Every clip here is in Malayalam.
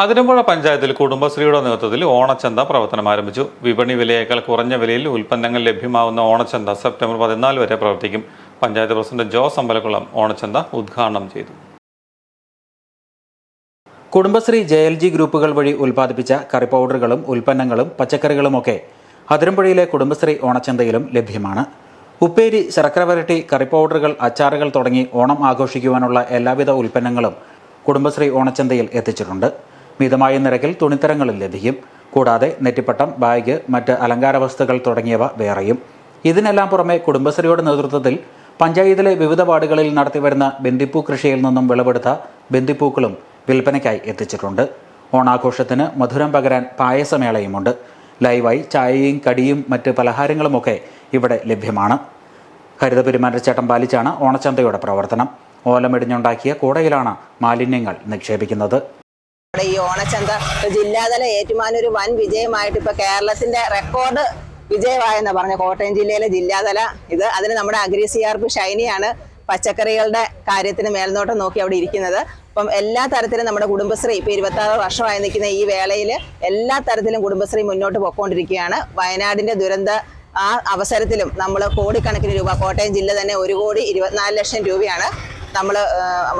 അതിരമ്പുഴ പഞ്ചായത്തിൽ കുടുംബശ്രീയുടെ നേതൃത്വത്തിൽ ഓണച്ചന്ത പ്രവർത്തനം ആരംഭിച്ചു. വിപണി വിലയേക്കാൾ കുറഞ്ഞ വിലയിൽ ഉൽപ്പന്നങ്ങൾ ലഭ്യമാവുന്ന ഓണച്ചന്ത സെപ്റ്റംബർ പതിനാല് വരെ പ്രവർത്തിക്കും. പഞ്ചായത്ത് പ്രസിഡന്റ് ജോസ് അമ്പലക്കുളം ഓണച്ചന്ത ഉദ്ഘാടനം ചെയ്തു. കുടുംബശ്രീ ജെ എൽ ജി ഗ്രൂപ്പുകൾ വഴി ഉൽപ്പാദിപ്പിച്ച കറി പൗഡറുകളും ഉൽപ്പന്നങ്ങളും പച്ചക്കറികളുമൊക്കെ അതിരമ്പുഴയിലെ കുടുംബശ്രീ ഓണച്ചന്തയിലും ലഭ്യമാണ്. ഉപ്പേരി ശർക്കര വരട്ടി കറി പൗഡറുകൾ അച്ചാറുകൾ തുടങ്ങി ഓണം ആഘോഷിക്കുവാനുള്ള എല്ലാവിധ ഉൽപ്പന്നങ്ങളും കുടുംബശ്രീ ഓണച്ചന്തയിൽ എത്തിച്ചിട്ടുണ്ട്. മിതമായ നിരക്കിൽ തുണിത്തരങ്ങളും ലഭിക്കും. കൂടാതെ നെറ്റിപ്പട്ടം ബാഗ് മറ്റ് അലങ്കാര വസ്തുക്കൾ തുടങ്ങിയവ വേറെയും. ഇതിനെല്ലാം പുറമെ കുടുംബശ്രീയുടെ നേതൃത്വത്തിൽ പഞ്ചായത്തിലെ വിവിധ വാർഡുകളിൽ നടത്തിവരുന്ന ബന്ദിപ്പൂ കൃഷിയിൽ നിന്നും വിളവെടുത്ത ബന്ദിപ്പൂക്കളും വിൽപ്പനയ്ക്കായി എത്തിച്ചിട്ടുണ്ട്. ഓണാഘോഷത്തിന് മധുരം പകരാൻ പായസമേളയുമുണ്ട്. ലൈവായി ചായയും കടിയും മറ്റ് പലഹാരങ്ങളുമൊക്കെ ഇവിടെ ലഭ്യമാണ്. ഹരിത പെരുമാറ്റച്ചട്ടം പാലിച്ചാണ് ഓണച്ചന്തയുടെ പ്രവർത്തനം. ഓലമിടിഞ്ഞുണ്ടാക്കിയ കൂടയിലാണ് മാലിന്യങ്ങൾ നിക്ഷേപിക്കുന്നത്. ഈ ഓണച്ചന്ത ജില്ലാതല ഏറ്റുമാനൂർ വൻ വിജയമായിട്ട് ഇപ്പൊ കേരളത്തിന്റെ റെക്കോർഡ് വിജയമായെന്ന് പറഞ്ഞ കോട്ടയം ജില്ലയിലെ ജില്ലാതല. ഇത് അതിന് നമ്മുടെ അഗ്രി സി ആർ പി ഷൈനിയാണ് പച്ചക്കറികളുടെ കാര്യത്തിന് മേൽനോട്ടം നോക്കി അവിടെ ഇരിക്കുന്നത്. അപ്പം എല്ലാ തരത്തിലും നമ്മുടെ കുടുംബശ്രീ ഇപ്പൊ ഇരുപത്തി ആറ് വർഷമായി നിൽക്കുന്ന ഈ വേളയിൽ എല്ലാ തരത്തിലും കുടുംബശ്രീ മുന്നോട്ട് പോയിക്കൊണ്ടിരിക്കുകയാണ് വയനാടിന്റെ ദുരന്ത ആ അവസരത്തിലും നമ്മൾ കോടിക്കണക്കിന് രൂപ കോട്ടയം ജില്ല തന്നെ ഒരു കോടി ഇരുപത്തിനാല് ലക്ഷം രൂപയാണ് നമ്മൾ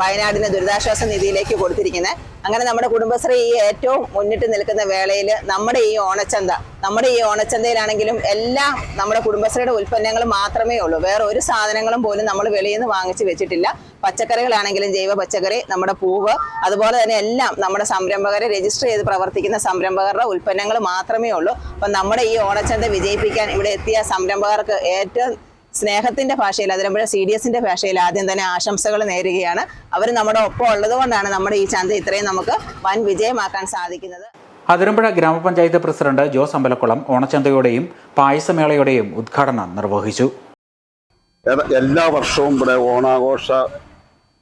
വയനാടിന് ദുരിതാശ്വാസ നിധിയിലേക്ക് കൊടുത്തിരിക്കുന്നത് അങ്ങനെ നമ്മുടെ കുടുംബശ്രീ ഈ ഏറ്റവും മുന്നിട്ട് നിൽക്കുന്ന വേളയിൽ നമ്മുടെ ഈ ഓണച്ചന്ത നമ്മുടെ ഈ ഓണച്ചന്തയിലാണെങ്കിലും എല്ലാം നമ്മുടെ കുടുംബശ്രീയുടെ ഉൽപ്പന്നങ്ങൾ മാത്രമേ ഉള്ളൂ. വേറെ ഒരു സാധനങ്ങളും പോലും നമ്മൾ വെളിയിൽ നിന്ന് വാങ്ങിച്ച് വെച്ചിട്ടില്ല. പച്ചക്കറികളാണെങ്കിലും ജൈവ പച്ചക്കറി നമ്മുടെ പൂവ് അതുപോലെ തന്നെ എല്ലാം നമ്മുടെ സംരംഭകരെ രജിസ്റ്റർ ചെയ്ത് പ്രവർത്തിക്കുന്ന സംരംഭകരുടെ ഉൽപ്പന്നങ്ങൾ മാത്രമേ ഉള്ളൂ. അപ്പം നമ്മുടെ ഈ ഓണച്ചന്ത വിജയിപ്പിക്കാൻ ഇവിടെ എത്തിയ സംരംഭകർക്ക് ഏറ്റവും സ്നേഹത്തിന്റെ ഭാഷയിൽ അതിരമ്പുഴ സി ഡി എസിന്റെ ഭാഷയിൽ ആദ്യം തന്നെ ആശംസകൾ നേരുകയാണ്. അവർ നമ്മുടെ ഒപ്പം ഉള്ളത് കൊണ്ടാണ് നമ്മുടെ ഈ ചന്ത ഇത്രയും നമുക്ക് വൻ വിജയമാക്കാൻ സാധിക്കുന്നത്. അതിരമ്പുഴ ഗ്രാമപഞ്ചായത്ത് പ്രസിഡന്റ് ജോസ് അമ്പലക്കുളം ഓണച്ചന്തയുടെയും പായസമേളയുടെയും ഉദ്ഘാടനം നിർവഹിച്ചു. എല്ലാ വർഷവും ഇവിടെ ഓണാഘോഷ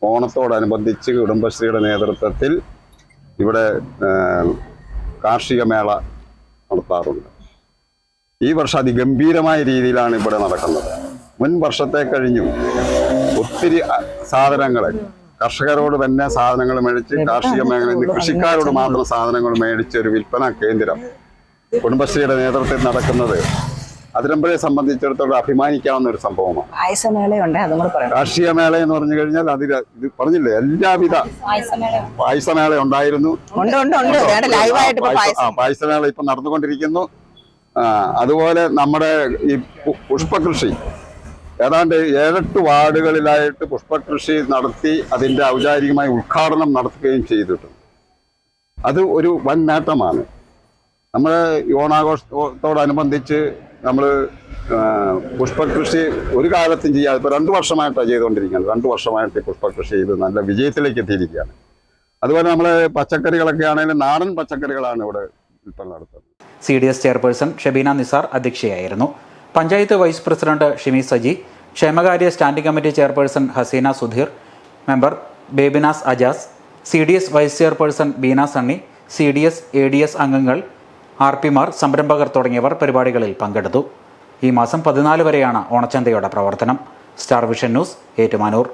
ഓണത്തോടനുബന്ധിച്ച് കുടുംബശ്രീയുടെ നേതൃത്വത്തിൽ ഇവിടെ കാർഷിക മേള നടത്താറുണ്ട്. ഈ വർഷം അതിഗംഭീരമായ രീതിയിലാണ് ഇവിടെ നടക്കുന്നത്. മുൻ വർഷത്തെ കഴിഞ്ഞു. ഒത്തിരി സാധനങ്ങൾ കർഷകരോട് തന്നെ സാധനങ്ങൾ മേടിച്ച് കാർഷിക മേഖലയിൽ നിന്ന് കൃഷിക്കാരോട് മാത്രം സാധനങ്ങൾ മേടിച്ച് ഒരു വിൽപ്പന കേന്ദ്രം കുടുംബശ്രീയുടെ നേതൃത്വത്തിൽ നടക്കുന്നത്. അതിരമ്പലയെ സംബന്ധിച്ചിടത്തോളം അഭിമാനിക്കാവുന്ന ഒരു സംഭവമാണ്. കാർഷിക മേള എന്ന് പറഞ്ഞു കഴിഞ്ഞാൽ അതിൽ ഇത് പറഞ്ഞില്ലേ എല്ലാവിധ പായസമേള. ഉണ്ടായിരുന്നു. പായസമേള ഇപ്പൊ നടന്നുകൊണ്ടിരിക്കുന്നു. അതുപോലെ നമ്മുടെ ഈ പുഷ്പകൃഷി ഏതാണ്ട് ഏഴെട്ട് വാർഡുകളിലായിട്ട് പുഷ്പകൃഷി നടത്തി അതിന്റെ ഔചാരികമായി ഉദ്ഘാടനം നടത്തുകയും ചെയ്തിട്ടുണ്ട്. അത് ഒരു വൻ നേട്ടമാണ്. നമ്മൾ ഓണാഘോഷത്തോടനുബന്ധിച്ച് നമ്മൾ പുഷ്പകൃഷി ഒരു കാലത്തും ചെയ്യാതെ ഇപ്പോൾ രണ്ട് വർഷമായിട്ടാണ് ചെയ്തുകൊണ്ടിരിക്കുന്നത്. രണ്ട് വർഷമായിട്ട് പുഷ്പകൃഷി ചെയ്ത് നല്ല വിജയത്തിലേക്ക് എത്തിയിരിക്കുകയാണ്. അതുപോലെ നമ്മൾ പച്ചക്കറികളൊക്കെ ആണെങ്കിലും നാടൻ പച്ചക്കറികളാണ് ഇവിടെ വിൽപ്പന നടത്തുന്നത്. C D S chairperson Shabeena Nisar അധ്യക്ഷയായിരുന്നു. Panchayat vice president Shimi Saji ക്ഷേമകാര്യ standing committee chairperson Haseena Sudheer member Babynaz Ajas C D S vice chairperson Beena Sunny C D S A D S അംഗങ്ങൾ ആർ പിമാർ സംരംഭകർ തുടങ്ങിയവർ പരിപാടികളിൽ പങ്കെടുത്തു. ഈ മാസം പതിനാല് വരെയാണ് ഓണച്ചന്തയുടെ പ്രവർത്തനം. Star Vision News Ettumanoor.